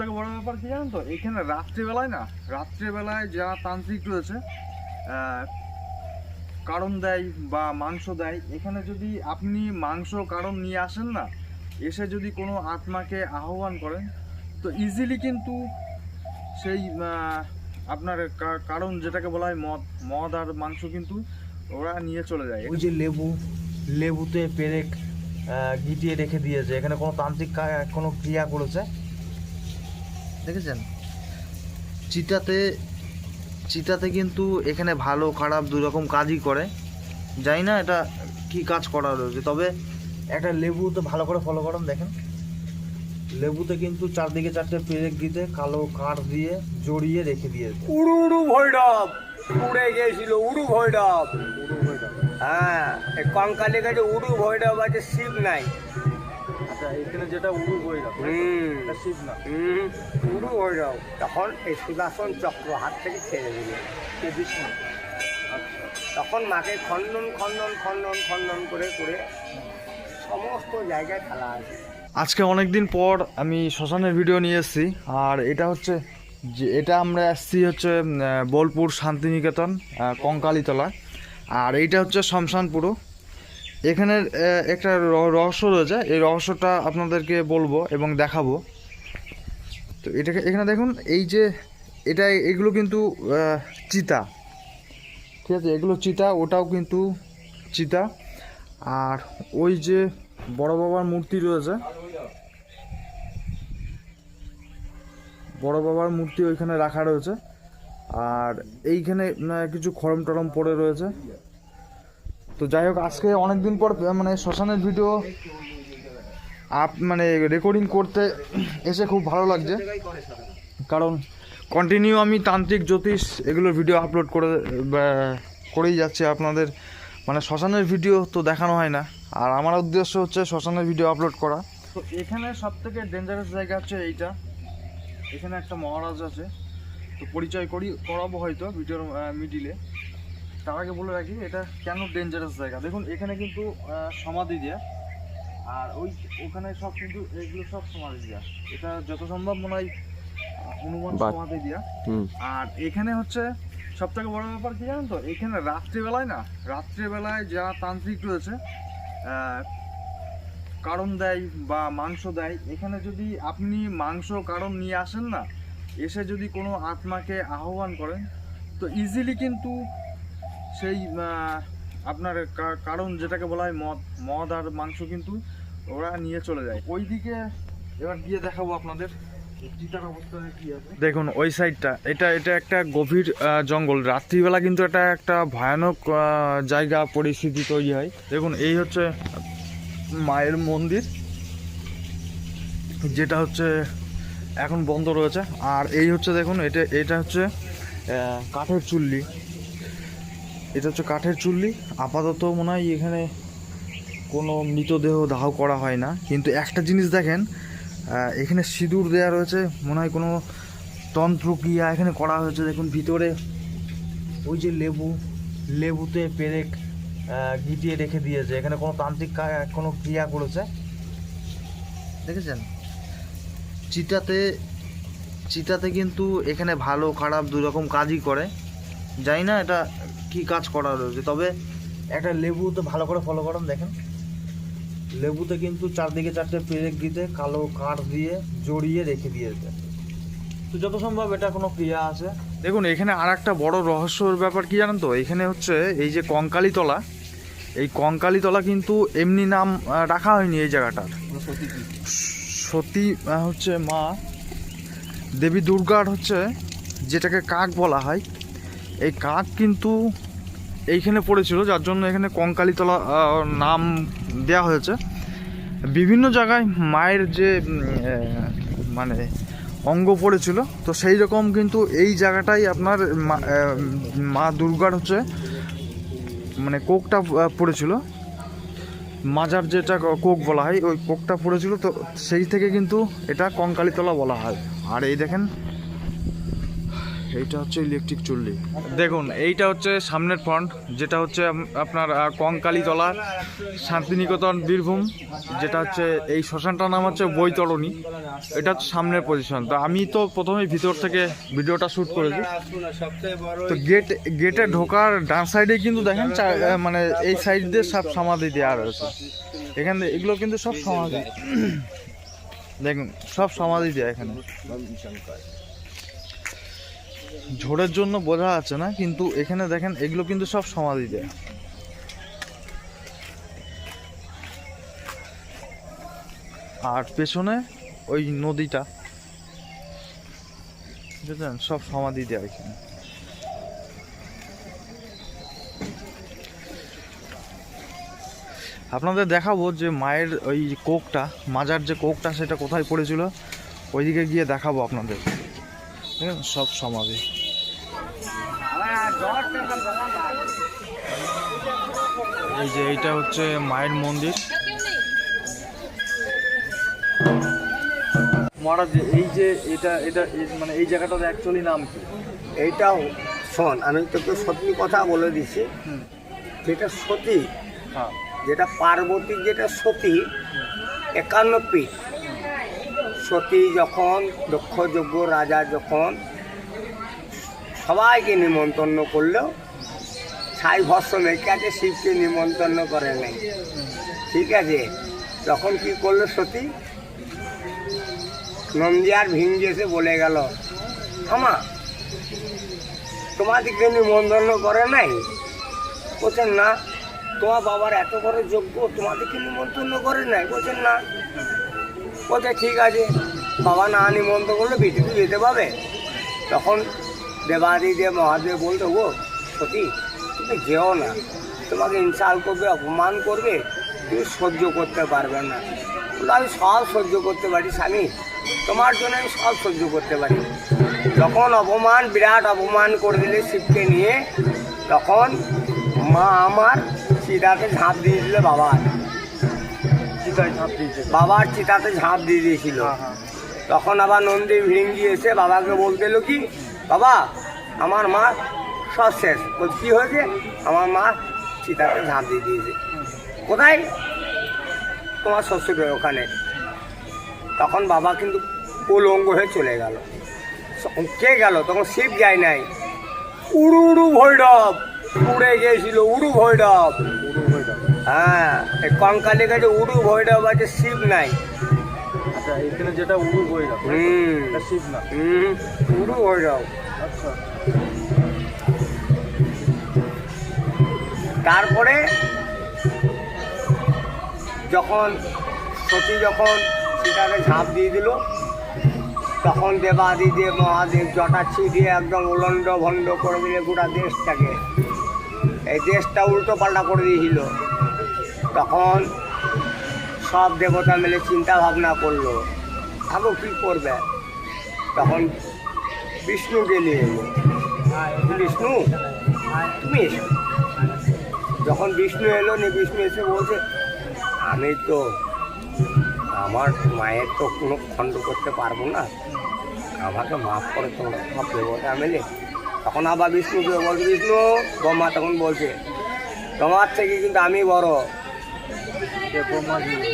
থেকে বড় ব্যাপার কি জানেন তো? এখানে রাত্রিবেলায় না, রাত্রিবেলায় যারা তান্ত্রিক রয়েছে কারণ দেয় বা মাংস দেয়, এখানে যদি আপনি মাংস কারণ নিয়ে আসেন না, এসে যদি কোনো আত্মাকে আহ্বান করেন, তো ইজিলি কিন্তু সেই আপনার কারণ যেটাকে বলা হয় মদ মদ আর মাংস কিন্তু ওরা নিয়ে চলে যায়। ওই যে লেবু, লেবুতে পেরেক গিটিয়ে রেখে দিয়েছে। এখানে কোনো তান্ত্রিক কোনো ক্রিয়া করেছে। দেখেছেন? চিতাতে চিতাতে কিন্তু এখানে ভালো খারাপ দুই রকম কাজই করে। জানি না এটা কি কাজ করা রয়েছে তবে একটা লেবুতে ভালো করে ফলো করেন দেখেন। লেবুতে কিন্তু চারদিকে চারটে পেরেক দিতে কালো কাঠ দিয়ে জড়িয়ে রেখে দিয়েছে উড়ু উড়ু ভৈরব! উড়ে গিয়েছিল উড়ু ভৈরব! হ্যাঁ কঙ্কালে কাছে উড়ু ভৈরব আছে শিব নাই। আচ্ছা এখানে যেটা উড়ু বইরা হুম। এটা শিব না উড়ু ভৈরব তখন এই সুদর্শন চক্র হাত থেকে ছেড়ে দিল। বিষ্ণু? আচ্ছা। তখন মাকে খণ্ডন খণ্ডন খণ্ডন খণ্ডন করে করে সমস্ত জায়গায় খেলা আছে। আজকে অনেক দিন পর আমি শ্মশানের ভিডিও নিয়ে এসেছি আর এটা হচ্ছে যে এটা আমরা আসছি হচ্ছে বোলপুর শান্তিনিকেতন কঙ্কালীতলা আর এইটা হচ্ছে শমশানপুরও এখানের একটা রহস্য রয়েছে। এই রহস্যটা আপনাদেরকে বলব এবং দেখাবো। তো এটাকে, এখানে দেখুন, এই যে এটা এগুলো কিন্তু চিতা। ঠিক আছে, এগুলো চিতা, ওটাও কিন্তু চিতা। আর ওই যে বড় বাবার মূর্তি রয়েছে, বড় বাবার মূর্তি ওইখানে রাখা রয়েছে। আর এইখানে কিছু খরম টরম পড়ে রয়েছে। তো যাই হোক, আজকে অনেক দিন পর মানে শ্মশানের ভিডিও আপ মানে রেকর্ডিং করতে এসে খুব ভালো লাগছে। কারণ কন্টিনিউ আমি তান্ত্রিক, জ্যোতিষ এগুলোর ভিডিও আপলোড করে করেই যাচ্ছি আপনাদের। মানে শ্মশানের ভিডিও তো দেখানো হয় না। আর আমার উদ্দেশ্য হচ্ছে শ্মশানের ভিডিও আপলোড করা। তো এখানে সব থেকে ডেঞ্জারাস জায়গা হচ্ছে এইটা। এখানে একটা মহারাজ আছে। তো পরিচয় করি, করাবো হয়তো ভিডিওর মিডিলে তার আগে বলে রাখি এটা কেন ডেঞ্জারাস জায়গা? দেখুন এখানে কিন্তু সমাধি দেয়া। আর ওই ওখানে সব কিন্তু এগুলো সব সমাধি দেয়া। এটা যত সম্ভব মনে হয় হনুমান সমাধি দেয়া। আর এখানে হচ্ছে সব থেকে বড় ব্যাপার কি জানেন তো? এখানে রাত্রিবেলায় না রাত্রিবেলায় যারা তান্ত্রিক রয়েছে কারণ দেয় বা মাংস দেয় এখানে যদি আপনি মাংস কারণ নিয়ে আসেন না এসে যদি কোনো আত্মাকে আহ্বান করেন তো ইজিলি কিন্তু সেই আপনার কারণ যেটাকে বলা হয় মদ মদ আর মাংস কিন্তু ওরা নিয়ে চলে যায়। ওইদিকে এবার গিয়ে দেখাবো আপনাদের দেখুন, ওই সাইডটা, এটা এটা একটা গভীর জঙ্গল। রাত্রিবেলা কিন্তু এটা একটা ভয়ানক জায়গা, পরিস্থিতি তৈরি হয়। দেখুন, এই হচ্ছে মায়ের মন্দির, যেটা হচ্ছে এখন বন্ধ রয়েছে। আর এই হচ্ছে, দেখুন, এটা এটা হচ্ছে কাঠের চুল্লি। এটা হচ্ছে কাঠের চুল্লি। আপাতত মনে হয় এখানে কোনো মৃতদেহ দাহ করা হয় না। কিন্তু একটা জিনিস দেখেন এখানে সিঁদুর দেওয়া রয়েছে, মনে হয় কোনো তন্ত্রক্রিয়া এখানে করা হয়েছে। দেখুন, ভিতরে ওই যে লেবু, লেবুতে পেরেক গিটিয়ে রেখে দিয়েছে। এখানে কোনো তান্ত্রিক কোনো ক্রিয়া করেছে? দেখেছেন? চিতাতে চিতাতে কিন্তু এখানে ভালো খারাপ দুই রকম কাজই করে। জানি না এটা কি কাজ করা রয়েছে? তবে একটা লেবুতে ভালো করে ফলো করেন, দেখেন। লেবুতে কিন্তু চারদিকে চারটে পেরেক দিতে, কালো কাঠ দিয়ে জড়িয়ে রেখে দিয়েছে তো যত সম্ভব এটা কোনো ক্রিয়া আছে। দেখুন, এখানে আর একটা বড় রহস্যর ব্যাপার কি জানেন তো? এখানে হচ্ছে এই যে কঙ্কালীতলা, এই কঙ্কালীতলা কিন্তু এমনি নাম রাখা হয়নি এই জায়গাটার। সতী হচ্ছে মা, দেবী দুর্গার হচ্ছে, যেটাকে কাক বলা হয় এই কাক কিন্তু এইখানে পড়েছিল, যার জন্য এখানে কঙ্কালীতলা নাম দেয়া হয়েছে। বিভিন্ন জায়গায় মায়ের যে মানে অঙ্গ পড়েছিল, তো সেই রকম কিন্তু এই জায়গাটাই আপনার মা দুর্গার হচ্ছে মানে কোকটা পড়েছিল। মাজার যেটা কোক বলা হয়, ওই কোকটা পড়েছিল, তো সেই থেকে কিন্তু এটা কঙ্কালীতলা বলা হয়। আর এই দেখেন এইটা হচ্ছে ইলেকট্রিক চুল্লি। দেখুন, এইটা হচ্ছে সামনের ফ্রন্ট যেটা হচ্ছে আপনার কঙ্কালীতলা, শান্তিনিকেতন, বীরভূম, যেটা হচ্ছে এই শ্মশানটার নাম হচ্ছে বৈতরণী। এটা হচ্ছে সামনের পজিশন তো আমি তো প্রথমেই ভিতর থেকে ভিডিওটা শ্যুট করেছি। তো গেট গেটে ঢোকার ডান সাইডে কিন্তু দেখেন মানে এই সাইড দিয়ে সব সমাধি দেওয়া রয়েছে। এখানে এগুলো কিন্তু সব সমাধি। দেখুন, সব সমাধি দেওয়া এখানে। ঝোড়ের জন্য বোঝা যাচ্ছে না, কিন্তু এখানে দেখেন এগুলো কিন্তু সব সমাধি দেয়। আর পেছনে ওই নদীটা, বুঝলেন? সব সমাধি দেয় এখানে। আপনাদের দেখাবো যে মায়ের ওই কোকটা, মাজার যে কোকটা, সেটা কোথায় পড়েছিল, ওইদিকে গিয়ে দেখাবো আপনাদের। সব সমাধি। এই যে এইটা হচ্ছে মায়ের মন্দির। মহারাজ এই যে এটা এটা মানে এই জায়গাটার অ্যাকচুয়ালি নাম কি? এইটাও শোন আমি তোকে সত্যি কথা বলে দিচ্ছি। হুম। যেটা সতী হ্যাঁ। যেটা পার্বতী যেটা সতী একান্ন পীঠ। সতী যখন দক্ষযজ্ঞ রাজা যখন সবাইকে নিমন্ত্রণ করলেও সাই ভস্য আছে, শিবকে নিমন্ত্রণ করে নাই। ঠিক আছে? তখন কি করল সতী? নন্দিয়ার এসে বলে গেল আমা তোমাদেরকে নিমন্ত্রণ করে নাই? বলছেন না, তোমার বাবার এত বড় যোগ্য, তোমাদেরকে নিমন্ত্রণ করে নাই? বলছেন না। বলছে, ঠিক আছে, বাবা না নিমন্ত্রণ করলে বেটি তো যেতে পাবে তখন দেবাদিদেব মহাদেব বলতো গো সতী তুমি যেও না। তোমাকে ইনসাল করবে অপমান করবে তুমি সহ্য করতে পারবে না। বলল, আমি সব সহ্য করতে পারি স্বামী তোমার জন্য আমি সব সহ্য করতে পারি। যখন অপমান বিরাট অপমান করে দিলে শিবকে নিয়ে তখন মা আমার চিতাতে ঝাঁপ দিয়ে দিল বাবার। চিতায় ঝাঁপ দিয়েছে বাবার চিতাতে ঝাঁপ দিয়ে দিয়েছিল। হ্যাঁ হ্যাঁ। তখন আবার নন্দী ভিঙ্গি এসে বাবাকে বলতে এলো কি বাবা আমার মা সব শেষ। বলছি, কি হয়েছে? আমার মা চিতাতে ঝাঁপ দিয়ে দিয়েছে। কোথায়? তোমার শ্বশুরের ওখানে। তখন বাবা কিন্তু উলঙ্গ হয়ে চলে গেল। কে গেল? তখন শিব যায় নাই। উড়ু উড়ু ভৈরব উড়ে গিয়েছিল উড়ু ভৈরব। হয়ে হ্যাঁ এই কঙ্কালের কাছে উড়ু ভৈরব আছে শিব নাই। এখানে যেটা উড়ু হয়ে যাবে হুম। এটা শিব না। হুম উড়ু ভৈরব আচ্ছা। তারপরে যখন সতী যখন সীতাকে ঝাঁপ দিয়ে দিল তখন দেবাদিদেব মহাদেব জটা ছিটিয়ে একদম উলন্ড ভণ্ড করে দিলে গোটা দেশটাকে এই দেশটা উল্টো পাল্টা করে দিয়েছিল। তখন সব দেবতা মিলে চিন্তা ভাবনা করল। ভাবো কী করবে? তখন বিষ্ণুকে নিয়ে এলো বিষ্ণু? তুমি এসো। যখন বিষ্ণু এলো, নি বিষ্ণু এসে বলছে, আমি তো আমার মায়ের তো কোনো খণ্ড করতে পারব না। আমাকে মাফ করে তোমরা সব দেবতা মেলে। তখন আবার বিষ্ণুকে বলছে, বিষ্ণু ব্রহ্মা তখন বলছে, তোমার থেকে কিন্তু আমি বড়।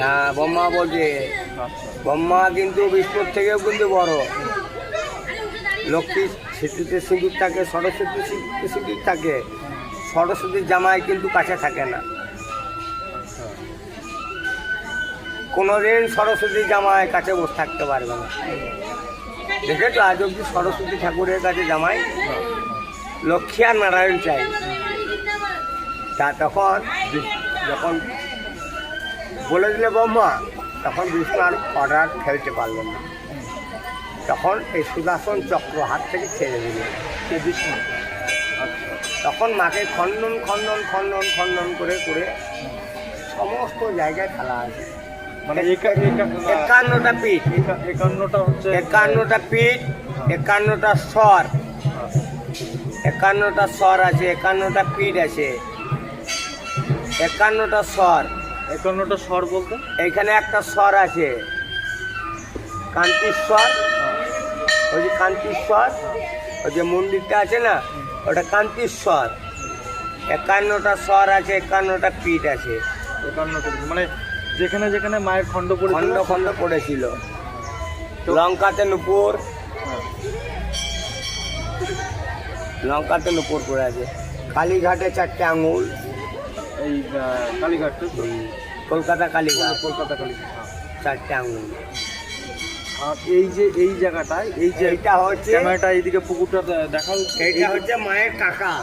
হ্যাঁ ব্রহ্মা বলছে। ব্রহ্মা কিন্তু বিষ্ণুর থেকেও কিন্তু বড়। লক্ষ্মী স্মৃতিতে সিঁদুর থাকে, সরস্বতী স্মৃতিতে সিঁদুর থাকে। সরস্বতীর জামাই কিন্তু কাছে থাকে না। কোনোদিন সরস্বতী জামাই কাছে বসে থাকতে পারবে না। দেখেছ, আজ অব্দি সরস্বতী ঠাকুরের কাছে জামাই? লক্ষ্মী আর নারায়ণ চাই। তা তখন যখন বলে দিলে ব্রহ্মা তখন বিষ্ণু অর্ডার ফেলতে পারলেন না। তখন এই সুদর্শন চক্র হাত থেকে ছেড়ে দিল। কে বিষ্ণু আচ্ছা তখন মাকে খণ্ডন খণ্ডন খণ্ডন খণ্ডন করে করে সমস্ত জায়গায় খেলা আছে। মানে একা- একা- একান্নটা পিঠ। একা- একান্নটা হচ্ছে একান্নটা পিঠ একান্নটা স্বর। একান্নটা স্বর আছে একান্নটা পিঠ আছে। একান্নটা স্বর। একান্নটা স্বর বলতে? এখানে একটা স্বর আছে। কান্তিস্বর। ওই যে কান্তিস্বর ওই যে মন্দিরটা আছে না ওটা কান্তিস্বর। একান্নটা স্বর আছে একান্নটা পীঠ আছে। একান্ন মানে যেখানে যেখানে মায়ের খণ্ড খণ্ড খণ্ড পড়েছিল। লঙ্কাতে নুপুর। হ্যাঁ। লঙ্কাতে নুপুর পড়ে আছে। কালীঘাটে চারটে আঙুল। এই কালীঘাট? কলকাতা কালীঘাট। কলকাতা কালীঘাট হ্যাঁ। চারটে আঙুল। আর এই যে এই জায়গাটায় এই যে এইটা হচ্ছে ক্যামেরাটা এইদিকে পুকুরটা দে- দেখাও। এইটা হচ্ছে মায়ের কাকা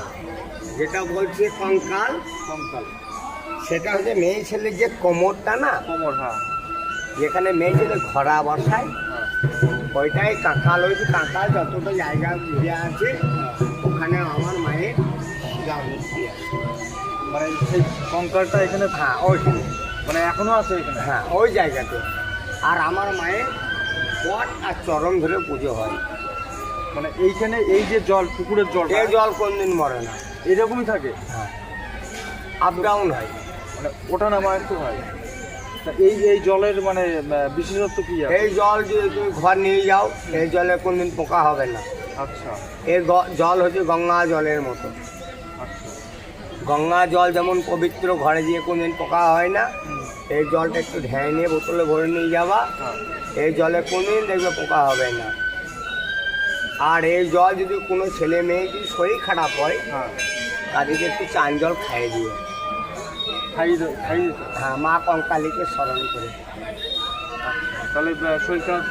যেটা বলছে কঙ্কাল। কঙ্কাল। সেটা হচ্ছে মেয়ে ছেলের যে কোমরটা না কোমর হ্যাঁ। যেখানে মেয়ে ছেলে ঘোড়া বসায় হ্যাঁ। ওইটাই কাঁকাল হয়েছে কাঁকাল যতটা জায়গা ঘুরে আছে ওখানে আমার মায়ের মূর্তি আছে। মানে সেই কঙ্কালটা এখানে হ্যাঁ ওইখানে মানে এখনও আছে এখানে। হ্যাঁ ওই জায়গাতে। আর আমার মায়ের পট আর চরণ ধরে পুজো হয়। মানে এইখানে এই যে জল পুকুরের জল এই জল কোনদিন মরে না। এরকমই থাকে? হ্যাঁ। আপ ডাউন হয়। মানে ওটা নামা একটু হয়। তা এই এই জলের মানে বিশেষত্ব কি এই জল যদি তুমি ঘর নিয়ে যাও এই জলে কোনদিন পোকা হবে না। আচ্ছা। এই জল হচ্ছে গঙ্গা জলের মতো। গঙ্গা জল যেমন পবিত্র ঘরে দিয়ে কোনদিন পোকা হয় না এই জলটা একটু ধ্যান নিয়ে বোতলে ভরে নিয়ে যাবা হ্যাঁ এই জলে কোনদিন দেখবে পোকা হবে না। আর এই জল যদি কোনো ছেলে মেয়ে যদি শরীর খারাপ হয় তাদেরকে একটু চান জল খাইয়ে দিও। খাইয়ে দে- খাইয়ে দিত হ্যাঁ মা কঙ্কালীকে স্মরণ করে তাহলে শরীর খারাপ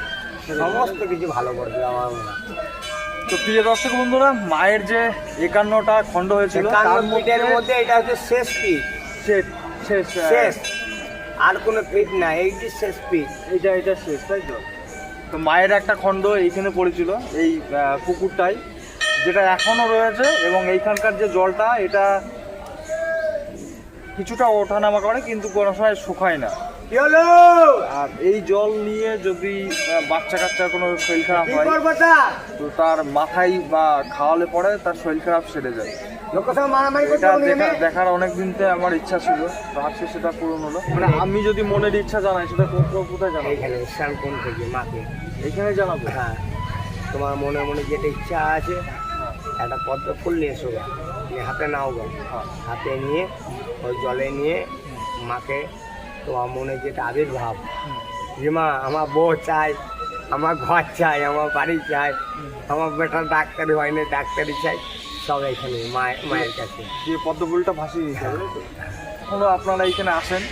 সমস্ত কিছু ভালো করে মনে হয়। তো প্রিয় দর্শক বন্ধুরা মায়ের যে একান্নটা খণ্ড হয়েছিল তার মধ্যে মধ্যে এটা হচ্ছে শেষ পিঠ। শেষ শেষ শেষ। আর কোনো পিঠ না এইটি শেষ পিঠ। এটা এটা শেষ তাই তো? তো মায়ের একটা খণ্ড এইখানে পড়েছিল এই পুকুরটাই যেটা এখনও রয়েছে এবং এইখানকার যে জলটা এটা কিছুটা ওঠানামা করে কিন্তু কোনো সময় শুকায় না। আর এই জল নিয়ে যদি বাচ্চা কাচ্চার কোনো শরীর খারাপ হয় তো? তার মাথায় বা খাওয়ালে পরে তার শরীর খারাপ সেরে যায়। দেখার অনেক দিন থেকে আমার ইচ্ছা ছিল তো আজকে সেটা পূরণ হলো। মানে আমি যদি মনের ইচ্ছা জানাই সেটা কো- কো- কোথায় জানাব? স্নান কোন থেকে মাকে। এখানে জানাব? হ্যাঁ। তোমার মনে মনে যেটা ইচ্ছা আছে হ্যাঁ একটা পদ্ম ফুল নিয়ে এসো। হাতে নাও হ্যাঁ। হাতে নিয়ে ওই জলে নিয়ে মাকে তোমার মনে যেটা আবির্ভাব। যে মা আমার বউ চাই আমার ঘর চাই আমার বাড়ি চাই আমার বেটার ডাক্তারি হয় না ডাক্তারি চাই সব এখানে মায়ের মায়ের কাছে। দিয়ে পদ্ম ফুলটা ভাসিয়ে দিতে হবে তাই আপনারা এখানে আসেন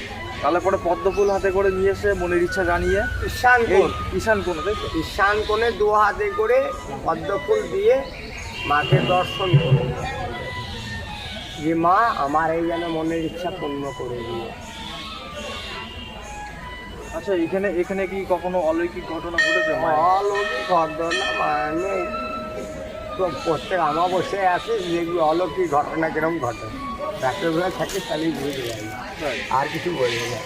তাহলে পরে পদ্মফুল হাতে করে নিয়ে এসে মনের ইচ্ছা জানিয়ে ঈশান কোণ ঈশান কোণে তাই তো? ঈশান কোণে দু হাতে করে পদ্মফুল দিয়ে মাকে দর্শন করুন। যে মা আমার এই যেন মনের ইচ্ছা পূর্ণ করে দিয়ে আচ্ছা এখানে এখানে কি কখনো অলৌকিক ঘটনা ঘটেছে? অলৌকিক ঘটনা মানে প্রত্যেক আমাবস্যায় আছে যেগুলো অলৌকিক ঘটনা কিরম ঘটে রাত্রেবেলা থাকে তাহলেই বুঝে পারি তাই? আর কিছু বলব না